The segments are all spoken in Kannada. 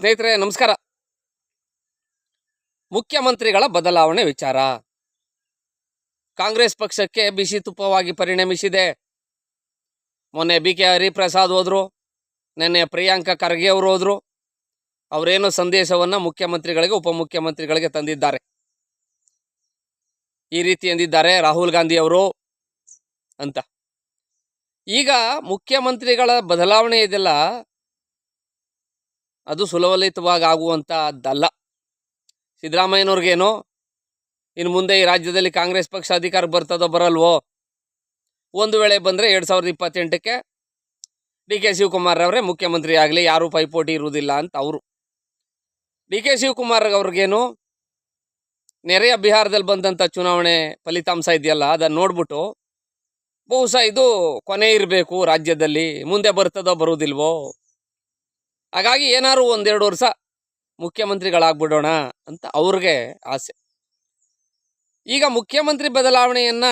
ಸ್ನೇಹಿತರೆ, ನಮಸ್ಕಾರ. ಮುಖ್ಯಮಂತ್ರಿಗಳ ಬದಲಾವಣೆ ವಿಚಾರ. ಕಾಂಗ್ರೆಸ್ ಪಕ್ಷಕ್ಕೆ ಬಿಸಿ ತುಪ್ಪವಾಗಿ ಪರಿಣಮಿಸಿದೆ. ಮೊನ್ನೆ ಬಿ ಕೆ ಹರಿಪ್ರಸಾದ್ ಹೋದ್ರು, ನಿನ್ನೆ ಪ್ರಿಯಾಂಕಾ ಖರ್ಗೆ ಅವರು ಹೋದ್ರು. ಅವರೇನು ಸಂದೇಶವನ್ನು ಮುಖ್ಯಮಂತ್ರಿಗಳಿಗೆ, ಉಪಮುಖ್ಯಮಂತ್ರಿಗಳಿಗೆ ತಂದಿದ್ದಾರೆ. ಈ ರೀತಿ ಎಂದಿದ್ದಾರೆ ರಾಹುಲ್ ಗಾಂಧಿ ಅವರು ಅಂತ. ಈಗ ಮುಖ್ಯಮಂತ್ರಿಗಳ ಬದಲಾವಣೆ ಇದೆಲ್ಲ ಅದು ಸುಲಲಿತವಾಗಿ ಆಗುವಂಥದ್ದಲ್ಲ ಸಿದ್ದರಾಮಯ್ಯನವ್ರಿಗೇನು ಇನ್ನು ಮುಂದೆ ಈ ರಾಜ್ಯದಲ್ಲಿ ಕಾಂಗ್ರೆಸ್ ಪಕ್ಷ ಅಧಿಕಾರಕ್ಕೆ ಬರ್ತದೋ ಬರಲ್ವೋ, ಒಂದು ವೇಳೆ ಬಂದರೆ ಎರಡು ಸಾವಿರದ ಇಪ್ಪತ್ತೆಂಟಕ್ಕೆ ಡಿ ಕೆ ಶಿವಕುಮಾರ್ ಅವರೇ ಮುಖ್ಯಮಂತ್ರಿ ಆಗಲಿ, ಯಾರೂ ಪೈಪೋಟಿ ಇರುವುದಿಲ್ಲ ಅಂತ ಅವರು. ಡಿ ಕೆ ಶಿವಕುಮಾರ್ ಅವ್ರಿಗೇನು, ನೆರೆಯ ಬಿಹಾರದಲ್ಲಿ ಬಂದಂಥ ಚುನಾವಣೆ ಫಲಿತಾಂಶ ಇದೆಯಲ್ಲ, ಅದನ್ನು ನೋಡ್ಬಿಟ್ಟು ಬಹುಶಃ ಇದು ಕೊನೆ ಇರಬೇಕು ರಾಜ್ಯದಲ್ಲಿ, ಮುಂದೆ ಬರ್ತದೋ ಬರುವುದಿಲ್ವೋ. ಹಾಗಾಗಿ ಏನಾದ್ರು ಒಂದೆರಡು ವರ್ಷ ಮುಖ್ಯಮಂತ್ರಿಗಳಾಗ್ಬಿಡೋಣ ಅಂತ ಅವ್ರಿಗೆ ಆಸೆ. ಈಗ ಮುಖ್ಯಮಂತ್ರಿ ಬದಲಾವಣೆಯನ್ನ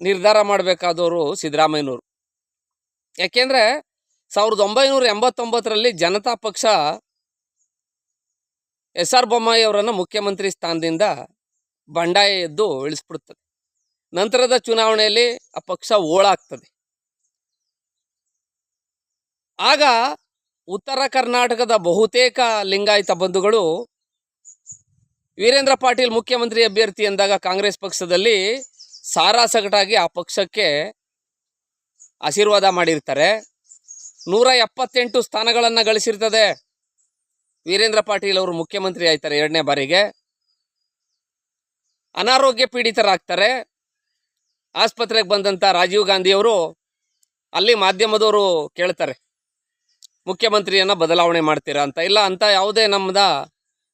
ನಿರ್ಧಾರ ಮಾಡಬೇಕಾದವರು ಸಿದ್ದರಾಮಯ್ಯನವರು. ಯಾಕೆಂದ್ರೆ ಸಾವಿರದ ಒಂಬೈನೂರ ಎಂಬತ್ತೊಂಬತ್ತರಲ್ಲಿ ಜನತಾ ಪಕ್ಷ ಎಸ್ ಆರ್ ಬೊಮ್ಮಾಯಿ ಅವರನ್ನು ಮುಖ್ಯಮಂತ್ರಿ ಸ್ಥಾನದಿಂದ ಬಂಡಾಯ ಎದ್ದು ಇಳಿಸ್ಬಿಡುತ್ತದೆ ನಂತರದ ಚುನಾವಣೆಯಲ್ಲಿ ಆ ಪಕ್ಷ ಓಳಾಗ್ತದೆ. ಆಗ ಉತ್ತರ ಕರ್ನಾಟಕದ ಬಹುತೇಕ ಲಿಂಗಾಯತ ಬಂಧುಗಳು ವೀರೇಂದ್ರ ಪಾಟೀಲ್ ಮುಖ್ಯಮಂತ್ರಿ ಅಭ್ಯರ್ಥಿ ಎಂದಾಗ ಕಾಂಗ್ರೆಸ್ ಪಕ್ಷದಲ್ಲಿ ಸಾರಾಸಗಟಾಗಿ ಆ ಪಕ್ಷಕ್ಕೆ ಆಶೀರ್ವಾದ ಮಾಡಿರ್ತಾರೆ. ನೂರ ಎಪ್ಪತ್ತೆಂಟು ಸ್ಥಾನಗಳನ್ನು ಗಳಿಸಿರ್ತದೆ ವೀರೇಂದ್ರ ಪಾಟೀಲ್ ಅವರು ಮುಖ್ಯಮಂತ್ರಿ ಆಯ್ತಾರೆ ಎರಡನೇ ಬಾರಿಗೆ. ಅನಾರೋಗ್ಯ ಪೀಡಿತರಾಗ್ತಾರೆ. ಆಸ್ಪತ್ರೆಗೆ ಬಂದಂಥ ರಾಜೀವ್ ಗಾಂಧಿಯವರು ಅಲ್ಲಿ ಮಾಧ್ಯಮದವರು ಕೇಳ್ತಾರೆ. ಮುಖ್ಯಮಂತ್ರಿಯನ್ನ ಬದಲಾವಣೆ ಮಾಡ್ತೀರಾ ಅಂತ. ಇಲ್ಲ ಅಂತ ಯಾವುದೇ ನಮ್ಮದ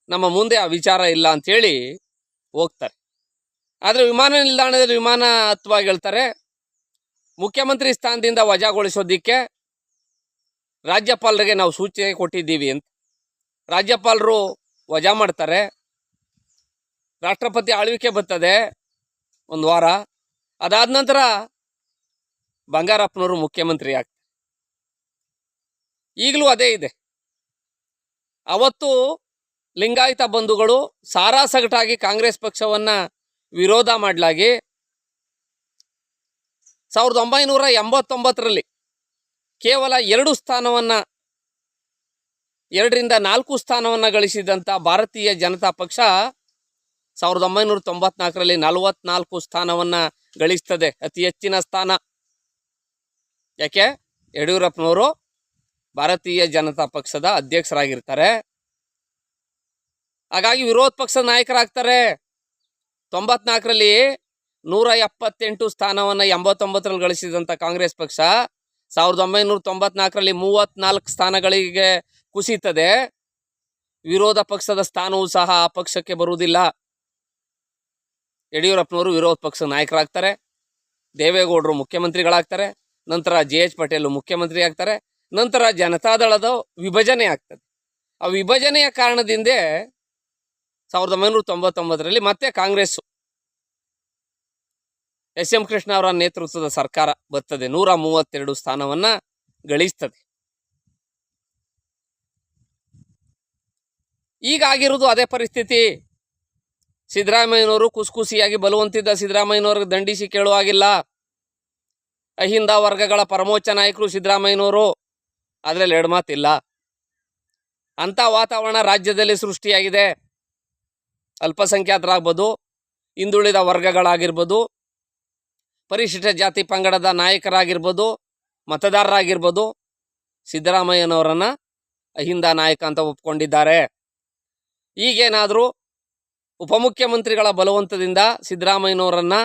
ನಮ್ಮ ಮುಂದೆ ಆ ವಿಚಾರ ಇಲ್ಲ ಅಂಥೇಳಿ ಹೋಗ್ತಾರೆ. ಆದರೆ ವಿಮಾನ ನಿಲ್ದಾಣದಲ್ಲಿ ವಿಮಾನ ಹತ್ತುವಾಗ ಹೇಳ್ತಾರೆ, ಮುಖ್ಯಮಂತ್ರಿ ಸ್ಥಾನದಿಂದ ವಜಾಗೊಳಿಸೋದಿಕ್ಕೆ ರಾಜ್ಯಪಾಲರಿಗೆ ನಾವು ಸೂಚನೆ ಕೊಟ್ಟಿದ್ದೀವಿ ಅಂತ. ರಾಜ್ಯಪಾಲರು ವಜಾ ಮಾಡ್ತಾರೆ. ರಾಷ್ಟ್ರಪತಿ ಆಳ್ವಿಕೆ ಬರ್ತದೆ ಒಂದು ವಾರ. ಅದಾದ ನಂತರ ಬಂಗಾರಪ್ಪನವರು ಮುಖ್ಯಮಂತ್ರಿ ಆಗ್ತಾರೆ. ಈಗಲೂ ಅದೇ ಇದೆ. ಅವತ್ತು ಲಿಂಗಾಯತ ಬಂಧುಗಳು ಸಾರಾಸಗಟಾಗಿ ಕಾಂಗ್ರೆಸ್ ಪಕ್ಷವನ್ನ ವಿರೋಧ ಮಾಡಲಾಗಿ ಸಾವಿರದ ಒಂಬೈನೂರ ಎಂಬತ್ತೊಂಬತ್ತರಲ್ಲಿ ಕೇವಲ ಎರಡು ಸ್ಥಾನವನ್ನ, ಎರಡರಿಂದ ನಾಲ್ಕು ಸ್ಥಾನವನ್ನ ಗಳಿಸಿದಂಥ ಭಾರತೀಯ ಜನತಾ ಪಕ್ಷ ಸಾವಿರದ ಒಂಬೈನೂರ ತೊಂಬತ್ನಾಲ್ಕರಲ್ಲಿ ನಲವತ್ನಾಲ್ಕು ಸ್ಥಾನವನ್ನ ಗಳಿಸ್ತದೆ. ಅತಿ ಹೆಚ್ಚಿನ ಸ್ಥಾನ. ಯಾಕೆ? ಯಡಿಯೂರಪ್ಪನವರು ಭಾರತೀಯ ಜನತಾ ಪಕ್ಷದ ಅಧ್ಯಕ್ಷರಾಗಿರ್ತಾರೆ. ಹಾಗಾಗಿ ವಿರೋಧ ಪಕ್ಷದ ನಾಯಕರಾಗ್ತಾರೆ. ತೊಂಬತ್ನಾಲ್ಕರಲ್ಲಿ ನೂರ ಎಪ್ಪತ್ತೆಂಟು ಸ್ಥಾನವನ್ನು ಎಂಬತ್ತೊಂಬತ್ತರಲ್ಲಿ ಗಳಿಸಿದಂಥ ಕಾಂಗ್ರೆಸ್ ಪಕ್ಷ ಸಾವಿರದ ಒಂಬೈನೂರ ತೊಂಬತ್ನಾಲ್ಕರಲ್ಲಿ ಮೂವತ್ನಾಲ್ಕು ಸ್ಥಾನಗಳಿಗೆ ಕುಸಿತದೆ. ವಿರೋಧ ಪಕ್ಷದ ಸ್ಥಾನವೂ ಸಹ ಆ ಪಕ್ಷಕ್ಕೆ ಬರುವುದಿಲ್ಲ. ಯಡಿಯೂರಪ್ಪನವರು ವಿರೋಧ ಪಕ್ಷದ ನಾಯಕರಾಗ್ತಾರೆ. ದೇವೇಗೌಡರು ಮುಖ್ಯಮಂತ್ರಿಗಳಾಗ್ತಾರೆ. ನಂತರ ಜೆ ಎಚ್ ಪಟೇಲ್ ಮುಖ್ಯಮಂತ್ರಿ ಆಗ್ತಾರೆ ನಂತರ ಜನತಾದಳದ ವಿಭಜನೆ ಆಗ್ತದೆ. ಆ ವಿಭಜನೆಯ ಕಾರಣದಿಂದ ಸಾವಿರದ ಒಂಬೈನೂರ ತೊಂಬತ್ತೊಂಬತ್ತರಲ್ಲಿ ಮತ್ತೆ ಕಾಂಗ್ರೆಸ್ ಎಸ್ ಎಂ ಕೃಷ್ಣ ಅವರ ನೇತೃತ್ವದ ಸರ್ಕಾರ ಬರ್ತದೆ. ನೂರ ಮೂವತ್ತೆರಡು ಸ್ಥಾನವನ್ನ ಗಳಿಸ್ತದೆ. ಈಗ ಅದೇ ಪರಿಸ್ಥಿತಿ. ಸಿದ್ದರಾಮಯ್ಯನವರು ಕುಸ್ಕುಸಿಯಾಗಿ ಬಲುವಂತಿದ್ದ ಸಿದ್ದರಾಮಯ್ಯನವ್ರಿಗೆ ದಂಡಿಸಿ ಕೇಳುವಾಗಿಲ್ಲ. ಅಹಿಂದ ವರ್ಗಗಳ ಪರಮೋಚ್ಚ ನಾಯಕರು ಸಿದ್ದರಾಮಯ್ಯನವರು ಅದರಲ್ಲಿ ಎರಡು ಮಾತಿಲ್ಲ ಅಂಥ ವಾತಾವರಣ ರಾಜ್ಯದಲ್ಲಿ ಸೃಷ್ಟಿಯಾಗಿದೆ. ಅಲ್ಪಸಂಖ್ಯಾತರಾಗ್ಬೋದು, ಹಿಂದುಳಿದ ವರ್ಗಗಳಾಗಿರ್ಬೋದು, ಪರಿಶಿಷ್ಟ ಜಾತಿ ಪಂಗಡದ ನಾಯಕರಾಗಿರ್ಬೋದು, ಮತದಾರರಾಗಿರ್ಬೋದು, ಸಿದ್ದರಾಮಯ್ಯನವರನ್ನು ಅಹಿಂದ ನಾಯಕ ಅಂತ ಒಪ್ಕೊಂಡಿದ್ದಾರೆ. ಈಗೇನಾದರೂ ಉಪಮುಖ್ಯಮಂತ್ರಿಗಳ ಬಲವಂತದಿಂದ ಸಿದ್ದರಾಮಯ್ಯನವರನ್ನು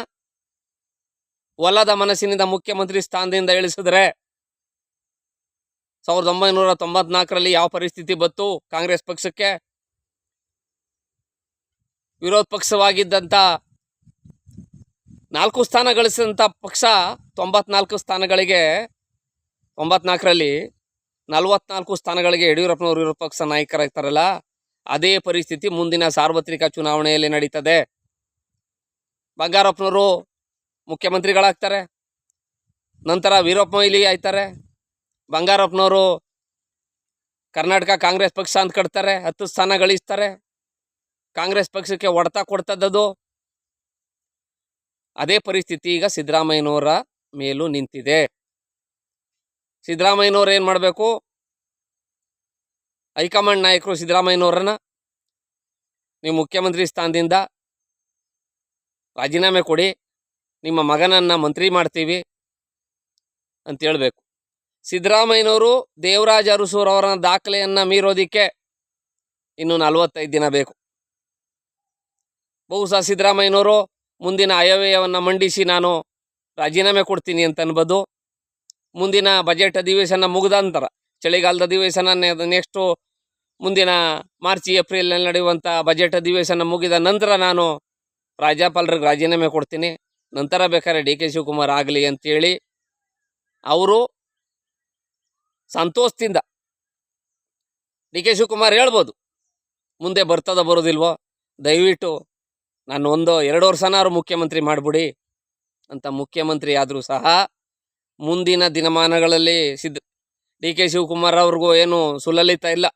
ಒಲ್ಲದ ಮನಸ್ಸಿನಿಂದ ಮುಖ್ಯಮಂತ್ರಿ ಸ್ಥಾನದಿಂದ ಇಳಿಸಿದ್ರೆ ಸಾವಿರದ ಒಂಬೈನೂರ ತೊಂಬತ್ನಾಲ್ಕರಲ್ಲಿ ಯಾವ ಪರಿಸ್ಥಿತಿ ಬಂತು ಕಾಂಗ್ರೆಸ್ ಪಕ್ಷಕ್ಕೆ? ವಿರೋಧ ಪಕ್ಷವಾಗಿದ್ದಂಥ ನಾಲ್ಕು ಸ್ಥಾನ ಗಳಿಸಿದಂಥ ಪಕ್ಷ ತೊಂಬತ್ನಾಲ್ಕು ಸ್ಥಾನಗಳಿಗೆ ತೊಂಬತ್ನಾಲ್ಕರಲ್ಲಿ ನಲವತ್ನಾಲ್ಕು ಸ್ಥಾನಗಳಿಗೆ ಯಡಿಯೂರಪ್ಪನವರು ವಿರೋಧ ಪಕ್ಷ ನಾಯಕರಾಗ್ತಾರಲ್ಲ, ಅದೇ ಪರಿಸ್ಥಿತಿ ಮುಂದಿನ ಸಾರ್ವತ್ರಿಕ ಚುನಾವಣೆಯಲ್ಲಿ ನಡೀತದೆ. ಬಂಗಾರಪ್ಪನವರು ಮುಖ್ಯಮಂತ್ರಿಗಳಾಗ್ತಾರೆ, ನಂತರ ವೀರಪ್ಪ ಮೊಯ್ಲಿ ಆಯ್ತಾರೆ ಬಂಗಾರಪ್ಪನವರು ಕರ್ನಾಟಕ ಕಾಂಗ್ರೆಸ್ ಪಕ್ಷ ಅಂತ ಕಟ್ತಾರೆ, ಹತ್ತು ಸ್ಥಾನ ಗಳಿಸ್ತಾರೆ. ಕಾಂಗ್ರೆಸ್ ಪಕ್ಷಕ್ಕೆ ಒಡತ ಕೊಡ್ತದ್ದು ಅದೇ ಪರಿಸ್ಥಿತಿ ಈಗ ಸಿದ್ದರಾಮಯ್ಯನವರ ಮೇಲೂ ನಿಂತಿದೆ. ಸಿದ್ದರಾಮಯ್ಯನವ್ರು ಏನು ಮಾಡಬೇಕು? ಹೈಕಮಾಂಡ್ ನಾಯಕರು ಸಿದ್ದರಾಮಯ್ಯನವರನ್ನ ನೀವು ಮುಖ್ಯಮಂತ್ರಿ ಸ್ಥಾನದಿಂದ ರಾಜೀನಾಮೆ ಕೊಡಿ, ನಿಮ್ಮ ಮಗನನ್ನು ಮಂತ್ರಿ ಮಾಡ್ತೀವಿ ಅಂತ ಹೇಳ್ಬೇಕು. ಸಿದ್ದರಾಮಯ್ಯನವರು ದೇವರಾಜ ಅರಸೂರ್ ಅವರ ದಾಖಲೆಯನ್ನು ಮೀರೋದಿಕ್ಕೆ ಇನ್ನು ನಲವತ್ತೈದು ದಿನ ಬೇಕು. ಬಹುಶಃ ಸಿದ್ದರಾಮಯ್ಯನವರು ಮುಂದಿನ ಆಯವ್ಯಯವನ್ನು ಮಂಡಿಸಿ ನಾನು ರಾಜೀನಾಮೆ ಕೊಡ್ತೀನಿ ಅಂತ ಅನ್ಬೋದು ಮುಂದಿನ ಬಜೆಟ್ ಅಧಿವೇಶನ ಮುಗಿದ ನಂತರ, ಚಳಿಗಾಲದ ಅಧಿವೇಶನ ನೆಕ್ಸ್ಟು ಮುಂದಿನ ಮಾರ್ಚ್, ಏಪ್ರಿಲ್ನಲ್ಲಿ ನಡೆಯುವಂಥ ಬಜೆಟ್ ಅಧಿವೇಶನ ಮುಗಿದ ನಂತರ ನಾನು ರಾಜ್ಯಪಾಲರಿಗೆ ರಾಜೀನಾಮೆ ಕೊಡ್ತೀನಿ. ನಂತರ ಬೇಕಾದ್ರೆ ಡಿ ಕೆ ಶಿವಕುಮಾರ್ ಆಗಲಿ ಅಂತೇಳಿ, ಅವರು ಸಂತೋಷದಿಂದ. ಡಿ ಕೆ ಶಿವಕುಮಾರ್ ಹೇಳ್ಬೋದು, ಮುಂದೆ ಬರ್ತದ ಬರೋದಿಲ್ವೋ? ದಯವಿಟ್ಟು ನಾನು ಒಂದು ಎರಡು ವರ್ಷನಾದ್ರು ಮುಖ್ಯಮಂತ್ರಿ ಮಾಡಿಬಿಡಿ ಅಂತ ಮುಖ್ಯಮಂತ್ರಿ ಆದರೂ ಸಹ ಮುಂದಿನ ದಿನಮಾನಗಳಲ್ಲಿ ಸಿದ್ಧ, ಡಿ ಕೆ ಶಿವಕುಮಾರ್ ಅವ್ರಿಗೂ ಏನು ಸುಲಲಿತ ಇಲ್ಲ.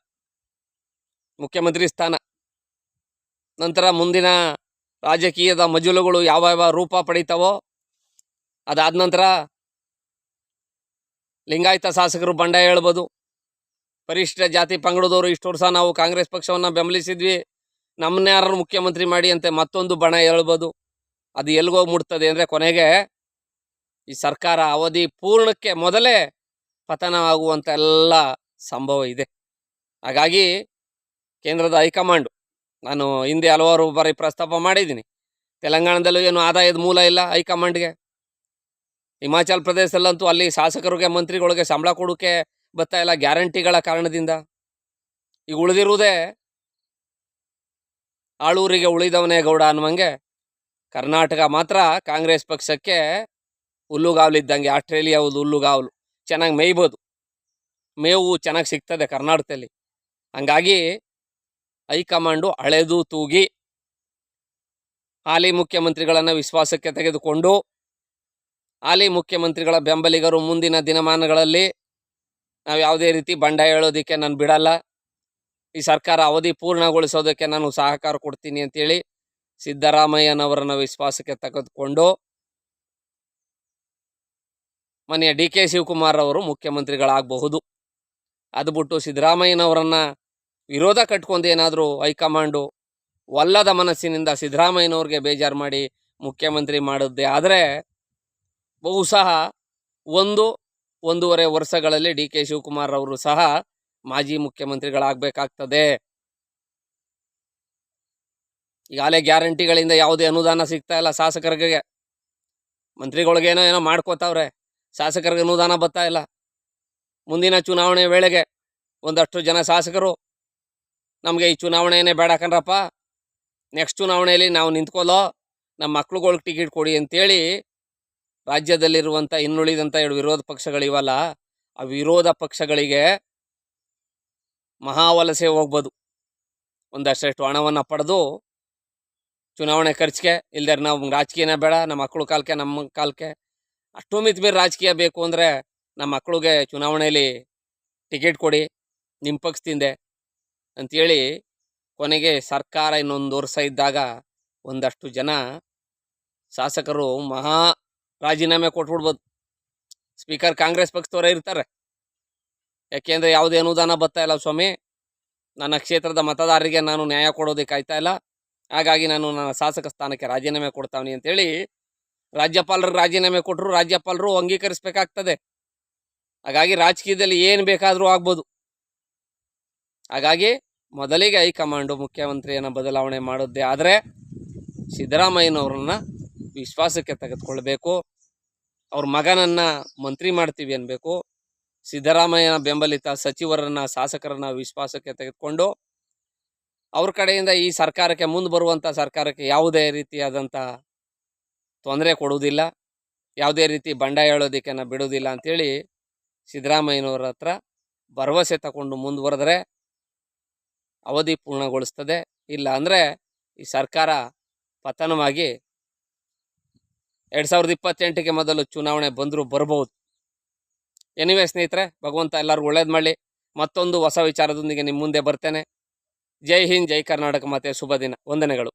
ಮುಖ್ಯಮಂತ್ರಿ ಸ್ಥಾನ. ನಂತರ ಮುಂದಿನ ರಾಜಕೀಯದ ಮಜಲುಗಳು ಯಾವ ಯಾವ ರೂಪ ಪಡೀತಾವೋ ಅದಾದ ನಂತರ ಲಿಂಗಾಯತ ಶಾಸಕರು ಬಂಡಾಯ ಹೇಳ್ಬೋದು. ಪರಿಶಿಷ್ಟ ಜಾತಿ ಪಂಗಡದವರು ಇಷ್ಟು ವರ್ಷ ನಾವು ಕಾಂಗ್ರೆಸ್ ಪಕ್ಷವನ್ನು ಬೆಂಬಲಿಸಿದ್ವಿ. ನಮ್ಮನ್ನ ಯಾರು ಮುಖ್ಯಮಂತ್ರಿ ಮಾಡಿ ಅಂತ ಮತ್ತೊಂದು ಬಣ ಹೇಳ್ಬೋದು. ಅದು ಎಲ್ಗೋಗಿ ಮುಟ್ತದೆ ಅಂದರೆ ಕೊನೆಗೆ ಈ ಸರ್ಕಾರ ಅವಧಿ ಪೂರ್ಣಕ್ಕೆ ಮೊದಲೇ ಪತನವಾಗುವಂಥ ಎಲ್ಲ ಸಂಭವ ಇದೆ. ಹಾಗಾಗಿ ಕೇಂದ್ರದ ಹೈಕಮಾಂಡು, ನಾನು ಹಿಂದೆ ಹಲವಾರು ಬಾರಿ ಪ್ರಸ್ತಾಪ ಮಾಡಿದ್ದೀನಿ. ತೆಲಂಗಾಣದಲ್ಲೂ ಏನು ಆದಾಯದ ಮೂಲ ಇಲ್ಲ ಹೈಕಮಾಂಡ್ಗೆ. ಹಿಮಾಚಲ್ ಪ್ರದೇಶದಲ್ಲಂತೂ ಅಲ್ಲಿ ಶಾಸಕರಿಗೆ, ಮಂತ್ರಿಗಳಿಗೆ ಸಂಬಳ ಕೊಡೋಕೆ ಬರ್ತಾ ಇಲ್ಲ ಗ್ಯಾರಂಟಿಗಳ ಕಾರಣದಿಂದ. ಈಗ ಉಳಿದಿರುವುದೇ ಆಳೂರಿಗೆ ಉಳಿದವನೇ ಗೌಡ ಅನ್ನುವಂಗೆ ಕರ್ನಾಟಕ ಮಾತ್ರ ಕಾಂಗ್ರೆಸ್ ಪಕ್ಷಕ್ಕೆ ಹುಲ್ಲುಗಾವಲಿದ್ದಂಗೆ ಆಸ್ಟ್ರೇಲಿಯಾ ಹುಲ್ಲುಗಾವಲು. ಚೆನ್ನಾಗಿ ಮೇಯ್ಬೋದು. ಮೇವು ಚೆನ್ನಾಗಿ ಸಿಗ್ತದೆ ಕರ್ನಾಟಕದಲ್ಲಿ. ಹಂಗಾಗಿ ಹೈಕಮಾಂಡು ಹಳೆದು ತೂಗಿ ಹಾಲಿ ಮುಖ್ಯಮಂತ್ರಿಗಳನ್ನು ವಿಶ್ವಾಸಕ್ಕೆ ತೆಗೆದುಕೊಂಡು ಹಾಲಿ ಮುಖ್ಯಮಂತ್ರಿಗಳ ಬೆಂಬಲಿಗರು ಮುಂದಿನ ದಿನಮಾನಗಳಲ್ಲಿ ನಾವು ಯಾವುದೇ ರೀತಿ ಬಂಡ ಹೇಳೋದಕ್ಕೆ ನಾನು ಬಿಡಲ್ಲ. ಈ ಸರ್ಕಾರ ಅವಧಿ ಪೂರ್ಣಗೊಳಿಸೋದಕ್ಕೆ ನಾನು ಸಹಕಾರ ಕೊಡ್ತೀನಿ ಅಂತೇಳಿ ಸಿದ್ದರಾಮಯ್ಯನವರನ್ನು ವಿಶ್ವಾಸಕ್ಕೆ ತೆಗೆದುಕೊಂಡು ಮನೆಯ ಡಿ ಕೆ ಶಿವಕುಮಾರ್ ಅವರು ಮುಖ್ಯಮಂತ್ರಿಗಳಾಗಬಹುದು. ಅದು ಬಿಟ್ಟು ಸಿದ್ದರಾಮಯ್ಯನವರನ್ನ ವಿರೋಧ ಕಟ್ಕೊಂಡು ಏನಾದರೂ ಹೈಕಮಾಂಡು ಒಲ್ಲದ ಮನಸ್ಸಿನಿಂದ ಸಿದ್ದರಾಮಯ್ಯನವ್ರಿಗೆ ಬೇಜಾರು ಮಾಡಿ ಮುಖ್ಯಮಂತ್ರಿ ಮಾಡಿದ್ದೆ ಆದರೆ ಬಹುಶಃ ಒಂದು, ಒಂದೂವರೆ ವರ್ಷಗಳಲ್ಲಿ ಡಿ ಕೆ ಶಿವಕುಮಾರ್ ಅವರು ಸಹ ಮಾಜಿ ಮುಖ್ಯಮಂತ್ರಿಗಳಾಗಬೇಕಾಗ್ತದೆ. ಈಗಾಗಲೇ ಗ್ಯಾರಂಟಿಗಳಿಂದ ಯಾವುದೇ ಅನುದಾನ ಸಿಗ್ತಾ ಇಲ್ಲ ಶಾಸಕರಿಗೆ. ಮಂತ್ರಿಗಳಿಗೇನೋ ಏನೋ ಮಾಡ್ಕೋತಾವ್ರೆ. ಶಾಸಕರಿಗೆ ಅನುದಾನ ಬರ್ತಾ ಇಲ್ಲ. ಮುಂದಿನ ಚುನಾವಣೆ ವೇಳೆಗೆ ಒಂದಷ್ಟು ಜನ ಶಾಸಕರು, ನಮಗೆ ಈ ಚುನಾವಣೆಯೇ ಬೇಡ ಕಣ್ರಪ್ಪ. ನೆಕ್ಸ್ಟ್ ಚುನಾವಣೆಯಲ್ಲಿ ನಾವು ನಿಂತ್ಕೊಲ್ಲೋ ನಮ್ಮ ಮಕ್ಳುಗಳಿಗೆ ಟಿಕೆಟ್ ಕೊಡಿ ಅಂತೇಳಿ ರಾಜ್ಯದಲ್ಲಿರುವಂಥ ಇನ್ನುಳಿದಂಥ ಎರಡು ವಿರೋಧ ಪಕ್ಷಗಳಿವಲ್ಲ ಆ ವಿರೋಧ ಪಕ್ಷಗಳಿಗೆ ಮಹಾವಲಸೆ ಹೋಗ್ಬೋದು. ಒಂದಷ್ಟು ಹಣವನ್ನು ಪಡೆದು ಚುನಾವಣೆ ಖರ್ಚಿಗೆ ಇಲ್ದೇ ನಾವು ರಾಜಕೀಯನೇ ಬೇಡ, ನಮ್ಮ ಮಕ್ಕಳು ಕಾಲಕ್ಕೆ ನಮ್ಮ ಕಾಲಕ್ಕೆ ಅಷ್ಟು ಮಿತಿ ಮೀರಿ ರಾಜಕೀಯ ಬೇಕು ಅಂದರೆ ನಮ್ಮ ಮಕ್ಕಳಿಗೆ ಚುನಾವಣೆಯಲ್ಲಿ ಟಿಕೆಟ್ ಕೊಡಿ, ನಿಮ್ಮ ಪಕ್ಷದಿಂದೆ ಅಂಥೇಳಿ ಕೊನೆಗೆ ಸರ್ಕಾರ ಇನ್ನೊಂದು ವರ್ಷ ಇದ್ದಾಗ ಒಂದಷ್ಟು ಜನ ಶಾಸಕರು ಮಹಾ ರಾಜೀನಾಮೆ ಕೊಟ್ಬಿಡ್ಬೋದು. ಸ್ಪೀಕರ್ ಕಾಂಗ್ರೆಸ್ ಪಕ್ಷದವರೇ ಇರ್ತಾರೆ. ಯಾಕೆಂದರೆ ಯಾವುದೇ ಅನುದಾನ ಬರ್ತಾ ಇಲ್ಲ ಸ್ವಾಮಿ. ನನ್ನ ಕ್ಷೇತ್ರದ ಮತದಾರರಿಗೆ ನಾನು ನ್ಯಾಯ ಕೊಡೋದಕ್ಕೆ ಆಯ್ತಾ ಇಲ್ಲ. ಹಾಗಾಗಿ ನಾನು ನನ್ನ ಶಾಸಕ ಸ್ಥಾನಕ್ಕೆ ರಾಜೀನಾಮೆ ಕೊಡ್ತಾವನಿ ಅಂತೇಳಿ ರಾಜ್ಯಪಾಲರು ರಾಜೀನಾಮೆ ಕೊಟ್ಟರು ರಾಜ್ಯಪಾಲರು ಅಂಗೀಕರಿಸಬೇಕಾಗ್ತದೆ. ಹಾಗಾಗಿ ರಾಜಕೀಯದಲ್ಲಿ ಏನು ಬೇಕಾದರೂ ಆಗ್ಬೋದು. ಹಾಗಾಗಿ ಮೊದಲಿಗೆ ಹೈಕಮಾಂಡು ಮುಖ್ಯಮಂತ್ರಿಯನ್ನು ಬದಲಾವಣೆ ಮಾಡೋದೇ ಆದರೆ ಸಿದ್ದರಾಮಯ್ಯನವ್ರನ್ನ ವಿಶ್ವಾಸಕ್ಕೆ ತೆಗೆದುಕೊಳ್ಬೇಕು. ಅವ್ರ ಮಗನನ್ನು ಮಂತ್ರಿ ಮಾಡ್ತೀವಿ ಅನ್ಬೇಕು. ಸಿದ್ದರಾಮಯ್ಯನ ಬೆಂಬಲಿತ ಸಚಿವರನ್ನ, ಶಾಸಕರನ್ನ ವಿಶ್ವಾಸಕ್ಕೆ ತೆಗೆದುಕೊಂಡು ಅವ್ರ ಕಡೆಯಿಂದ ಈ ಸರ್ಕಾರಕ್ಕೆ, ಮುಂದೆ ಬರುವಂಥ ಸರ್ಕಾರಕ್ಕೆ ಯಾವುದೇ ರೀತಿಯಾದಂಥ ತೊಂದರೆ ಕೊಡುವುದಿಲ್ಲ. ಯಾವುದೇ ರೀತಿ ಬಂಡ ಹೇಳೋದಕ್ಕೆ ನಾನು ಬಿಡೋದಿಲ್ಲ ಅಂಥೇಳಿ ಸಿದ್ದರಾಮಯ್ಯನವ್ರ ಹತ್ರ ಭರವಸೆ ತಗೊಂಡು ಮುಂದುವರೆದ್ರೆ ಅವಧಿ ಪೂರ್ಣಗೊಳಿಸ್ತದೆ. ಇಲ್ಲ ಅಂದರೆ ಈ ಸರ್ಕಾರ ಪತನವಾಗಿ ಎರಡು ಸಾವಿರದ ಇಪ್ಪತ್ತೆಂಟಕ್ಕೆ ಮೊದಲು ಚುನಾವಣೆ ಬಂದರೂ ಬರಬಹುದು. ಎನಿವೆ ಸ್ನೇಹಿತರೆ, ಭಗವಂತ ಎಲ್ಲರಿಗೂ ಒಳ್ಳೇದು ಮಾಡಲಿ. ಮತ್ತೊಂದು ಹೊಸ ವಿಚಾರದೊಂದಿಗೆ ನಿಮ್ಮ ಮುಂದೆ ಬರ್ತೇನೆ. ಜೈ ಹಿಂದ್, ಜೈ ಕರ್ನಾಟಕ. ಮತ್ತೆ ಶುಭ ದಿನ. ವಂದನೆಗಳು.